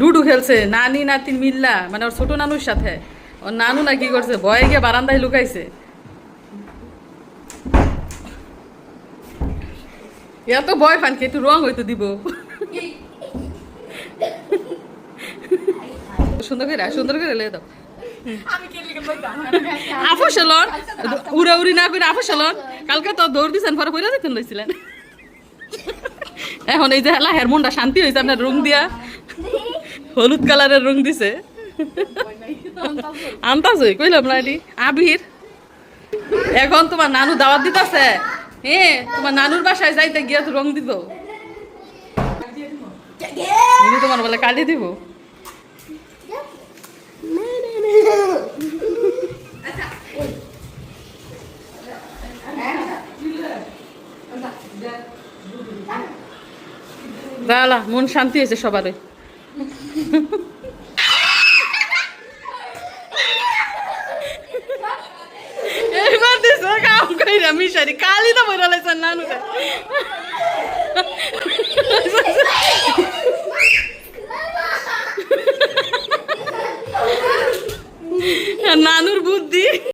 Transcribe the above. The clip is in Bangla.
লুডু খেলছে নানি নাতি মিল্লা মানে ওর ছোট নানুর সাথে। ওর নানু না কি করছে ভয়ে গিয়ে বারান্দায় লুকাইছে। এত ভয় পান কি একটু রং হইতো দিব। সুন্দর করে সুন্দর করে লে দাও। আমি কে লিখে সেলন উড়া উড়ি না করে আফু সেলন। কালকে তো দৌড় দিছেন পরে পয়লা দিতেন লইছিলেন। এখন এই যে হেলা মনটা শান্তি হয়েছে আপনার রং দিয়া। হলুদ কালারের রং দিছে। আনতাছ, কইলাম না আবির। এখন তোমার নানু দাওয়াত দিতেছে। হ্যাঁ তোমার নানুর বাসায় যাইতে গিয়া তো রং উনি তোমার বলে কালি দিব। মন শান্তি হয়েছে সবারই। এবার দিস কাম কইরা মিশারি কালি তো মরে লাইছেন নানু নানুর বুদ্ধি।